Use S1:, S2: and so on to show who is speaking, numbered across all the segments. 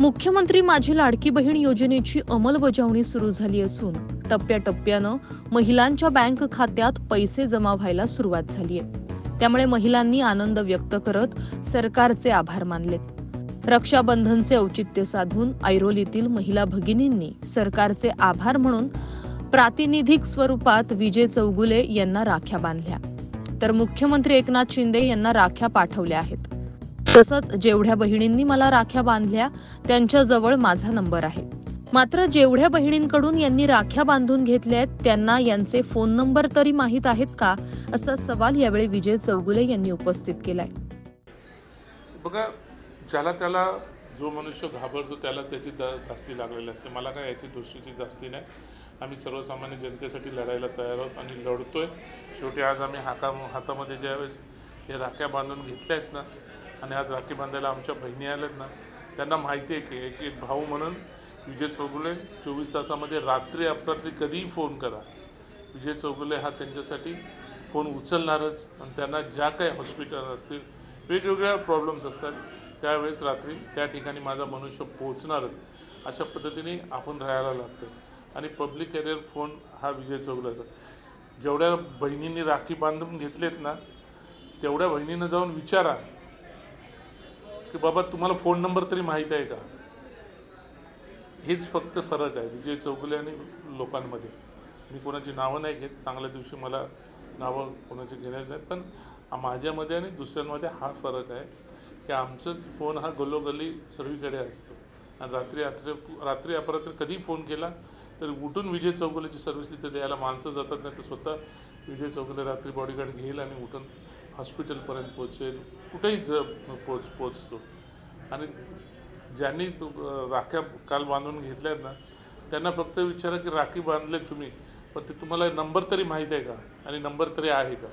S1: मुख्यमंत्री माझी लाडकी बहीण योजनेची अंमलबजावणी सुरू झाली असून टप्प्याटप्प्यानं महिलांच्या बँक खात्यात पैसे जमा व्हायला सुरुवात झाली आहे. त्यामुळे महिलांनी आनंद व्यक्त करत सरकारचे आभार मानलेत. रक्षाबंधनचे औचित्य साधून ऐरोलीतील महिला भगिनींनी सरकारचे आभार म्हणून प्रातिनिधिक स्वरूपात विजय चौगुले यांना राख्या बांधल्या. तर मुख्यमंत्री एकनाथ शिंदे यांना राख्या पाठवल्या आहेत. तसंच जेवढ्या बहिणींनी मला राख्या बांधल्या त्यांच्याजवळ माझा नंबर आहे. मात्र जेवढ्या बहिणींकडून यांनी राख्या बांधून घेतल्या आहेत त्यांना यांचे फोन नंबर तरी माहीत आहेत का? असा सवाल यावेळी विजय चौगुले यांनी उपस्थित केलाय.
S2: बघा ज्याला त्याला जो मनुष्य घाबरतो त्याला त्याची दा जास्ती लागलेली असते. मला काय याची दुसरीची जास्ती नाही. आम्ही सर्वसामान्य जनतेसाठी लढायला तयार आहोत आणि लढतोय. शेवटी आज आम्ही हाका हातामध्ये ज्यावेळेस हे राख्या बांधून घेतल्या आहेत ना आणि आज राखी बांधायला आमच्या बहिणी आल्यात ना त्यांना माहिती आहे की एक एक भाऊ म्हणून विजय चौगुले चोवीस तासामध्ये रात्री अपरात्री कधीही फोन करा. विजय चौगुले हा त्यांच्यासाठी फोन उचलणारच आणि त्यांना ज्या काही हॉस्पिटल असतील वेगवेगळ्या प्रॉब्लेम्स असतात त्यावेळेस रात्री त्या ठिकाणी माझा मनुष्य पोहोचणारच. अशा पद्धतीने आपण राहायला लागतं आणि पब्लिक कॅरियर फोन हा विजय चौगुलेचा. जेवढ्या बहिणींनी राखी बांधून घेतलेत ना तेवढ्या बहिणीनं जाऊन विचारा. की बाबा तुम्हाला फोन नंबर तरी माहीत आहे का? हेच फक्त फरक आहे. विजय चौगुले आणि लोकांमध्ये. मी कोणाची नावं नाही घेत. चांगल्या दिवशी मला नावं कोणाची घेण्यात नाही पण माझ्यामध्ये आणि दुसऱ्यांमध्ये हा फरक आहे की आमचाच फोन हा गल्लोगल्ली सर्वीकडे असतो. आणि रात्री रात्री रात्री अपरात्री कधी फोन केला तर उठून विजय चौगुलेची सर्व्हिस तिथे द्यायला माणसं जातात नाही तर स्वतः विजय चौगुले रात्री बॉडीगार्ड घेईल आणि उठून हॉस्पिटलपर्यंत पोचेल कुठेही ज पोच पोचतो आणि ज्यांनी राख्या काल बांधून घेतल्यात ना त्यांना फक्त विचारा की राखी बांधले तुम्ही पण ते तुम्हाला नंबर तरी माहीत आहे का? आणि नंबर तरी आहे का?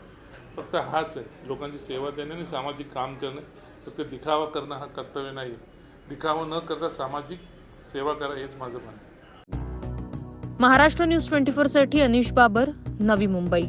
S2: फक्त हाच आहे. लोकांची सेवा देणे आणि सामाजिक काम करणे फक्त दिखावा करणं हा कर्तव्य नाही दिखावा न करता सामाजिक सेवा करा हेच माझं म्हणणं
S1: महाराष्ट्र न्यूज ट्वेंटी साठी अनिश बाबर नवी मुंबई.